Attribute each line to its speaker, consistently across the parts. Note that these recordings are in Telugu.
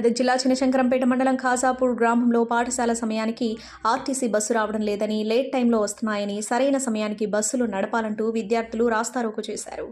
Speaker 1: మెదక్ జిల్లా చినశంకరంపేట మండలం ఖాజాపూర్ గ్రామంలో పాఠశాల సమయానికి ఆర్టీసీ బస్సు రావడం లేదని లేట్ టైంలో వస్తున్నాయని సరైన సమయానికి బస్సులు నడపాలంటూ విద్యార్థులు రాస్తారోకు చేశారు.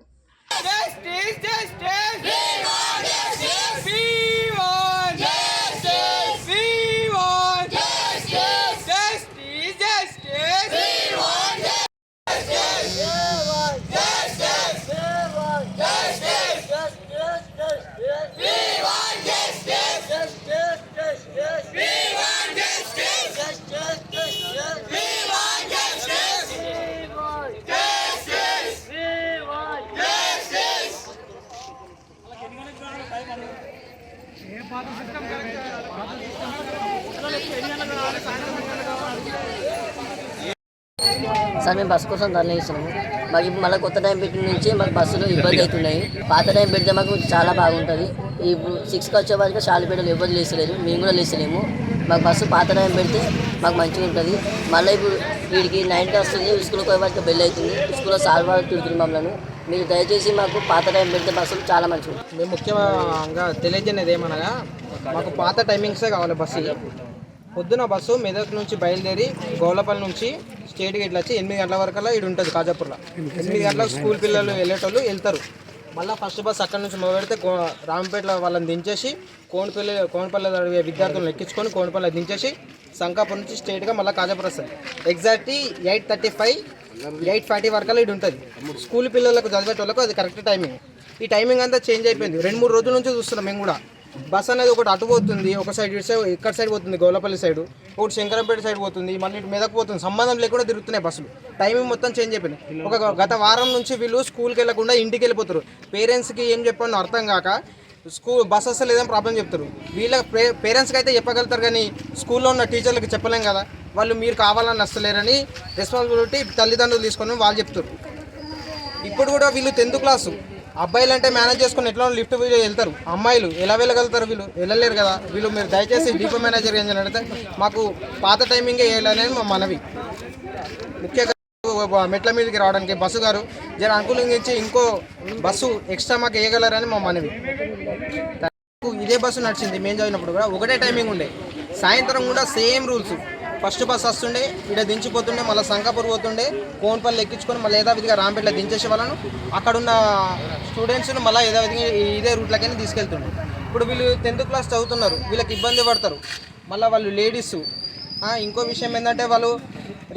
Speaker 2: సార్ మేము బస్సు కోసం ధరలేస్తున్నాము మాకు ఇప్పుడు మళ్ళీ కొత్త టైం పెట్టిన నుంచి మాకు బస్సులు ఇబ్బంది అవుతున్నాయి. పాత టైం పెడితే మాకు చాలా బాగుంటుంది. ఇప్పుడు సిక్స్కి వచ్చే వరకు షాలిపేటలు ఎవరు లేసలేదు మేము కూడా లేసలేము మాకు బస్సు పాత టైం పెడితే మాకు మంచిగా ఉంటుంది. మళ్ళీ ఇప్పుడు వీడికి నైన్కి వస్తుంది. స్కూల్కి పోయే వరకు బెల్ అవుతుంది. స్కూల్లో సార్ వాళ్ళు తిడుతుంది మమ్మల్ని. మీరు దయచేసి మాకు పాత టైం పెడితే బస్సులు చాలా మంచిది.
Speaker 3: మేము ముఖ్యంగా తెలియజేయలేదు ఏమనగా మాకు పాత టైమింగ్సే కావాలి బస్సు పొద్దున బస్సు మెదక్ నుంచి బయలుదేరి గోలపల్లి నుంచి స్టేట్కి ఇట్లా వచ్చి ఎనిమిది గంటల వరకల్లా ఇది ఉంటుంది కాజాపూర్లో. ఎనిమిది గంటలకు స్కూల్ పిల్లలు వెళ్ళేటోళ్ళు వెళ్తారు. మళ్ళీ ఫస్ట్ బస్ అక్కడ నుంచి మొదలు పెడితే కో రామపేటలో వాళ్ళని దించేసి కోనపల్లి కోనపల్లి అడిగే విద్యార్థులను ఎక్కించుకొని కోనపల్లి దించేసి సంకాపూర్ నుంచి స్ట్రేట్గా మళ్ళీ కాజాపూర్ వస్తుంది exactly eight thirty five eight forty వరకు ఇది ఉంటుంది. స్కూల్ పిల్లలకు చదివేటోళ్ళకు అది కరెక్ట్ టైమింగ్. ఈ టైమింగ్ అంతా చేంజ్ అయిపోయింది. రెండు మూడు రోజుల నుంచి చూస్తున్నాం మేము కూడా. బస్ అనేది ఒకటి అటు పోతుంది ఒక సైడ్ ఇటు సైడ్ ఇక్కడ సైడ్ పోతుంది గోలపల్లి సైడ్. ఒకటి శంకరంపేట సైడ్ పోతుంది మళ్ళీ ఇటు మీదకు పోతుంది. సంబంధం లేకుండా తిరుగుతున్నాయి బస్సులు. టైమింగ్ మొత్తం చేంజ్ అయిపోయింది. ఒక గత వారం నుంచి వీళ్ళు స్కూల్కి వెళ్ళకుండా ఇంటికి వెళ్ళిపోతారు. పేరెంట్స్కి ఏం చెప్పాలో అర్థం కాక స్కూల్ బస్ అసలు లేదని ప్రాబ్లం చెప్తారు. వీళ్ళ పేరెంట్స్కి అయితే చెప్పగలుగుతారు కానీ స్కూల్లో ఉన్న టీచర్లకు చెప్పలేం కదా. వాళ్ళు మీరు కావాలని నచ్చలేరని రెస్పాన్సిబిలిటీ తల్లిదండ్రులు తీసుకొని వాళ్ళు చెప్తారు ఇప్పుడు కూడా వీళ్ళు టెన్త్ క్లాసు అబ్బాయిలు అంటే మేనేజ్ చేసుకుని ఎట్లా లిఫ్ట్ వెళ్తారు? అమ్మాయిలు ఎలా వెళ్ళగలుగుతారు వీళ్ళు? వెళ్ళలేరు కదా. వీళ్ళు మీరు దయచేసి డిపో మేనేజర్ ఏం చేయాలంటే మాకు పాత టైమింగే వేయాలనేది మా మనవి. ముఖ్యంగా మెట్ల మీదకి రావడానికి బస్సు గారు జర అనుకూలించి ఇంకో బస్సు ఎక్స్ట్రా మాకు వేయగలరని మా మనవి. ఇదే బస్సు నడిచింది మేము చదివినప్పుడు కూడా. ఒకటే టైమింగ్ ఉండే. సాయంత్రం కూడా సేమ్ రూల్స్ ఫస్ట్ బస్ వస్తుండే ఇక్కడ దించిపోతుండే మళ్ళీ సంకాపూర్ పోతుండే కోన్పల్లి ఎక్కించుకొని మళ్ళీ యథావిధిగా రాంపేటలో దించేసే వాళ్ళను. అక్కడున్న స్టూడెంట్స్ను మళ్ళీ యథావిధిగా ఇదే రూట్లకైనా తీసుకెళ్తుండే. ఇప్పుడు వీళ్ళు టెన్త్ క్లాస్ చదువుతున్నారు వీళ్ళకి ఇబ్బంది పడతారు. మళ్ళీ వాళ్ళు లేడీస్. ఇంకో విషయం ఏంటంటే వాళ్ళు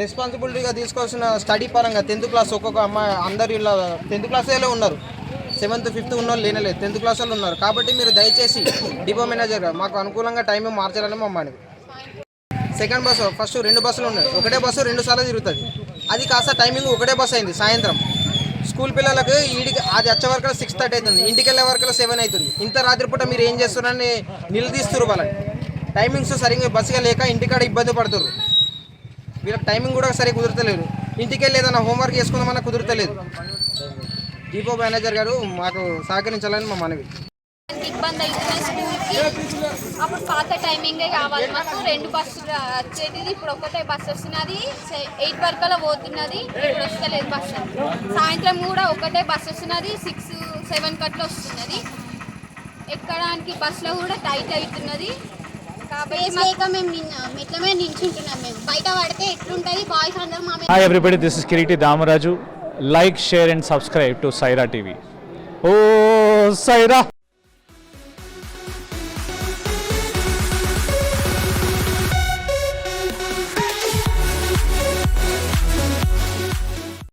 Speaker 3: రెస్పాన్సిబిలిటీగా తీసుకోవాల్సిన స్టడీ పరంగా టెన్త్ క్లాస్ ఒక్కొక్క అమ్మాయి అందరు ఇలా టెన్త్ క్లాస్లో ఉన్నారు. సెవెంత్ ఫిఫ్త్ ఉన్న వాళ్ళు లేనలేదు టెన్త్ క్లాస్ వాళ్ళు ఉన్నారు. కాబట్టి మీరు దయచేసి డిపో మేనేజర్ మాకు అనుకూలంగా టైం మార్చాలని మమ్మల్ని సెకండ్ బస్సు ఫస్ట్ రెండు బస్సులు ఉన్నాయి. ఒకటే బస్సు రెండు సార్లు తిరుగుతుంది. అది కాస్త టైమింగ్ ఒకటే బస్సు అయింది సాయంత్రం. స్కూల్ పిల్లలకు ఈడికి అది వచ్చే వరకు సిక్స్ థర్టీ అవుతుంది. ఇంటికి వెళ్ళే వరకు సెవెన్ అవుతుంది. ఇంత రాత్రిపూట మీరు ఏం చేస్తున్నారని నిలదీస్తున్నారు వాళ్ళని. టైమింగ్స్ సరిగ్గా బస్సుగా లేక ఇంటికాడ ఇబ్బంది పడుతున్నారు వీళ్ళకి టైమింగ్ కూడా సరిగ్గా కుదరతలేదు. ఇంటికి వెళ్ళి ఏదైనా హోంవర్క్ చేసుకుందామన్నా కుదరతలేదు. డిపో మేనేజర్ గారు మాకు సహకరించాలని మా మనవి.
Speaker 4: ఇబ్బంది అవుతున్నాయి స్కూల్కి. అప్పుడు పాత టైమింగే కావాలి మాకు. రెండు బస్సులు వచ్చేది. ఇప్పుడు ఒక్కటే బస్సు వస్తున్నది. ఎయిట్ వరకలా పోతున్నది. ఇప్పుడు వస్తలేదు బస్సు. సాయంత్రం కూడా ఒకటే బస్సు వస్తున్నది. సిక్స్ సెవెన్ కట్ల వస్తున్నది. ఎక్కడానికి బస్సులో కూడా టైట్ అవుతున్నది. కాబట్టి
Speaker 5: స్పేస్ లేక మేము నిన్న మెట్ల మీద నించుంటున్నాం మేము. బయట పడితే ఎట్లుంటది? బాయ్స్ అందరూ మా మీద
Speaker 6: Hi everybody, this is Kiriti Damaraju. Like, share and subscribe to Saira TV. Oh, Saira!